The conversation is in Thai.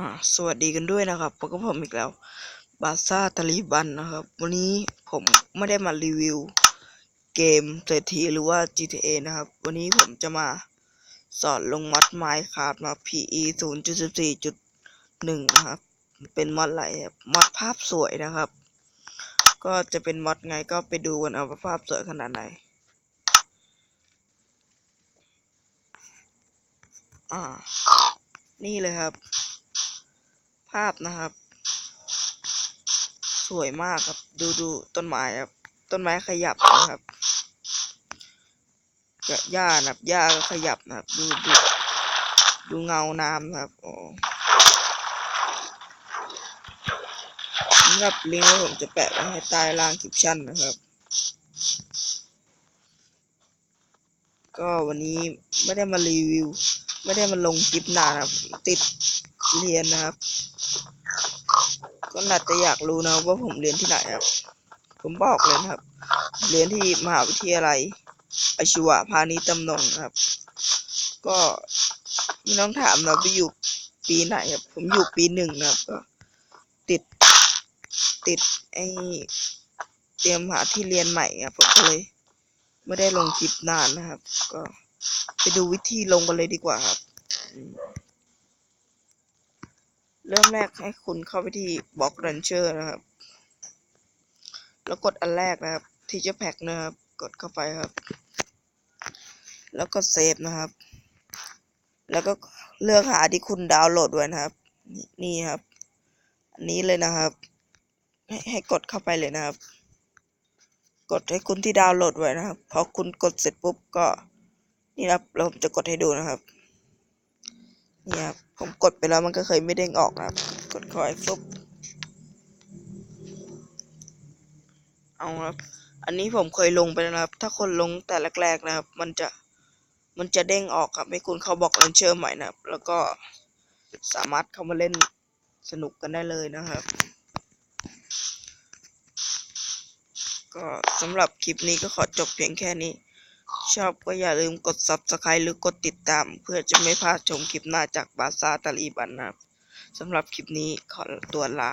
อ่าสวัสดีกันด้วยนะครับพบกับผมอีกแล้ว บาซ่าตาลีบันนะครับ วันนี้ผมไม่ได้มารีวิว เกมเศรษฐีหรือว่า GTA นะครับ วันนี้ผมจะมาสอนลงมอดไมค์ครับมา PE 0.14.1 นะครับ เป็นมอดไรครับมอดภาพสวยนะครับ ก็จะเป็นมอดไงก็ไปดูกันเอาว่าภาพสวยขนาดไหน อ่า นี่เลยครับาพนะครับ สวยมากครับ ดูดูต้นไม้ครับ ต้นไม้ขยับนะครับจะหญ้านะครับหญ้าก็ขยับนะครับ ดูดูดูเงาน้ำนะครับโอ้สำหรับลิงก์ผมจะแปะไว้ให้ใต้ล่างคลิปชั่นนะครับ ก็วันนี้ไม่ได้มารีวิว ไม่ได้มาลงคลิปนานครับ ติดเรียนนะครับ ก็น่าจะอยากรู้นะว่าผมเรียนที่ไหนครับ ผมบอกเลยนะครับ เรียนที่มหาวิทยาลัยอาชีวะพาณิชย์ตำนงครับ ก็ไม่ต้องถามนะว่าอยู่ปีไหนครับ ผมอยู่ปีหนึ่งนะครับก็ติดติดไอเตรียมหาที่เรียนใหม่ครับผมก็เลย ไม่ได้ลงคลิปนานนะครับ ก็ไปดูวิธีลงกันเลยดีกว่าครับ เริ่มแรกให้คุณเข้าไปที่บล็อกรันเชอร์นะครับ แล้วกดอันแรกนะครับ ที่จะแพ็กนะครับ กดเข้าไปครับ แล้วก็เซฟนะครับ แล้วก็เลือกหาที่คุณดาวน์โหลดไว้นะครับ นี่นี่ครับ อันนี้เลยนะครับ ให้ให้กดเข้าไปเลยนะครับ กดให้คุณที่ดาวน์โหลดไว้นะครับ พอคุณกดเสร็จปุ๊บก็ นี่ครับเราจะกดให้ดูนะครับ เนี่ครับผมกดไปแล้วมันก็เคยไม่เด้งออกนะครับกดเข้าไปปุ๊บเอาครับ อันนี้ผมเคยลงไปแล้วนะครับ ถ้าคนลงแต่แรกๆนะครับ มันจะมันจะเด้งออกครับให้คุณเข้าบอกเลนเชอร์ใหม่นะครับ แล้วก็สามารถเข้ามาเล่นสนุกกันได้เลยนะครับ ก็สำหรับคลิปนี้ก็ขอจบเพียงแค่นี้ ชอบก็อย่าลืมกด subscribe หรือกดติดตาม เพื่อจะไม่พลาดชมคลิปหน้าจากบาซาตาลีบันนะครับสำหรับคลิปนี้ขอตัวลา